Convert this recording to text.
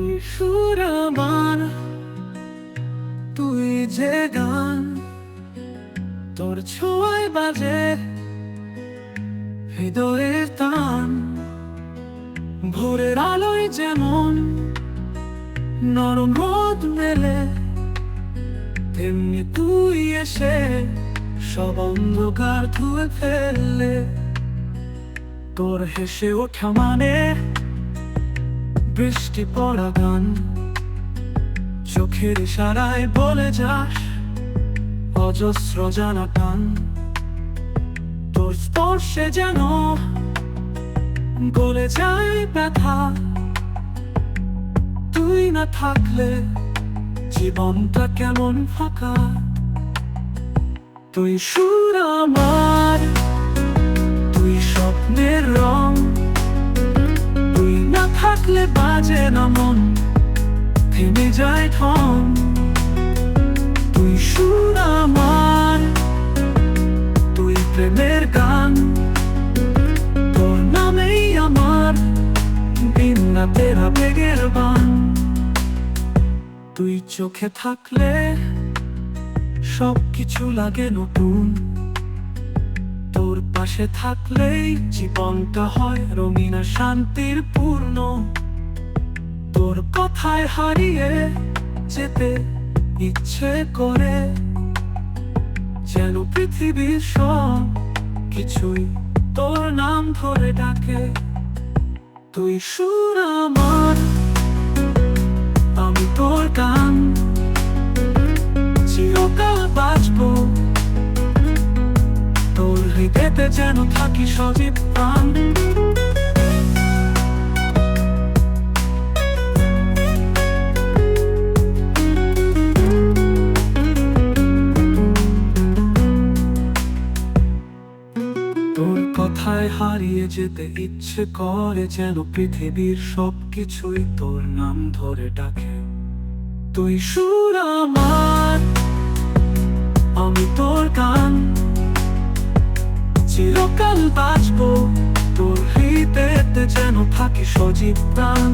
তুই সুর আমার, তুই যে গান তোর ছোঁয়ায় বাজে হৃদয়ের তান, ভোরের আলোয় যেমন নরম রোদ মেলে, তেমনি তুই এসে সব অন্ধকার ধুয়ে ফেললে তোর হেসে ওঠা মানে বৃষ্টি পড়া গান। চোখের ইশারায় বলে যাস, অজস্র জানা টান। তোর স্পর্শে যেন গলে যায় ব্যথা। তুই না থাকলে জীবনটা কেমন ফাঁকা। তুই সুর আমার থাকলে বাজে না মন, থেমে যায় ঠং তুই সুর আমার, তুই প্রেমের গান। তোর নামেই আমার বিনা তেরা বেগের বান। তুই চোখে থাকলে সব কিছু লাগে নতুন। তোর পাশে থাকলেই জীবনটা হয় রঙিনা শান্তির পূর্ণ। কথায় হারিয়ে যেতে ইচ্ছে করে? যেন পৃথিবীর সব কিছুই তোর নাম ধরে ডাকে। তুই সুর আমার, আমি তোর গান। চিরকাল বাঁচবো তোর হৃদয়তে যেন থাকি সজীব প্রাণ। কথায় হারিয়ে যেতে ইচ্ছে করে যেন পৃথিবীর সব কিছুই তোর নাম ধরে ডাকে। তুই সুর আমার, আমি তোর গান। চিরকাল বাঁচবো তোর হৃদয়তে যেন থাকি সজীব প্রাণ।